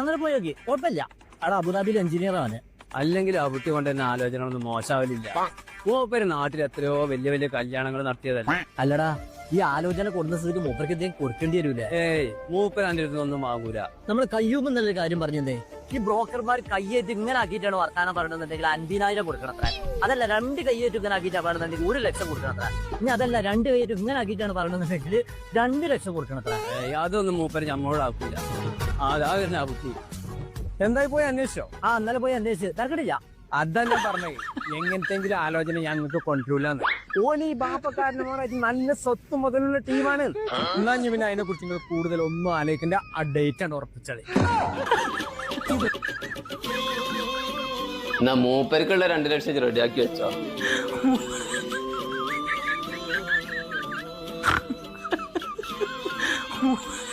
അങ്ങനെ പോയി നോക്കി. കുഴപ്പമില്ല. അവിടെ അബുദാബിയിൽ എഞ്ചിനീയർ ആണ് അല്ലെങ്കിൽ ആ കുട്ടി കൊണ്ട് തന്നെ ആലോചനകളൊന്നും മോശമാവില്ല. മൂപ്പര് നാട്ടിൽ എത്രയോ വലിയ വലിയ കല്യാണങ്ങൾ നടത്തിയതല്ല? അല്ലടാ ഈ ആലോചന കൊടുത്ത സ്ഥിതിക്ക് മൂപ്പർക്ക് എന്തെങ്കിലും കൊടുക്കേണ്ടി വരൂലേ? ഏയ് മൂപ്പര് അതിന്റെ അടുത്തൊന്നും വാങ്ങൂല. നമ്മൾ കയ്യൂബ് എന്നുള്ള കാര്യം പറഞ്ഞേ ഈ ബ്രോക്കർമാർ കയ്യേറ്റ് ഇങ്ങനെ ആക്കിയിട്ടാണ് വർത്താനം പറയണമെന്നുണ്ടെങ്കിൽ അൻപതിനായിരം കൊടുക്കണം അത്ര. അതല്ല രണ്ട് കയ്യേറ്റ് ഇങ്ങനെ ആക്കിയിട്ടാണ് പറയണമെന്നുണ്ടെങ്കിൽ ഒരു ലക്ഷം കൊടുക്കണം അത്ര. ഇനി അതല്ല രണ്ട് കയ്യേറ്റ് ഇങ്ങനെ ആക്കിയിട്ടാണ് പറയണമെന്നുണ്ടെങ്കിൽ രണ്ട് ലക്ഷം കൊടുക്കണം അത്ര. അതൊന്നും മൂപ്പര് നമ്മളോടാക്കൂല അതാ വരുന്ന ആ കുട്ടി എന്തായി പോയി അന്വേഷിച്ചോ? ആ ഇന്നലെ പോയി അന്വേഷിച്ചു. തിരക്കടില്ല. അതാ ഞാൻ പറഞ്ഞേ എങ്ങനത്തെങ്കിലും ആലോചന ഞങ്ങൾക്ക് കൊണ്ടുവരില്ലാന്ന്. ഓന് ഈ ബാപ്പക്കാരനോട് നല്ല സ്വത്ത് മുതലുള്ള ടീമാണ്. എന്നാ ഞാൻ പിന്നെ അതിനെ കുറിച്ച് നിങ്ങൾ കൂടുതൽ ഒന്നും ആലോചിക്കണ്ട. ആ ഡേറ്റ് ആണ് ഉറപ്പിച്ചത്. എന്നാ മൂപ്പർക്കുള്ള രണ്ടു ലക്ഷം റെഡിയാക്കി വെച്ചോ. Oh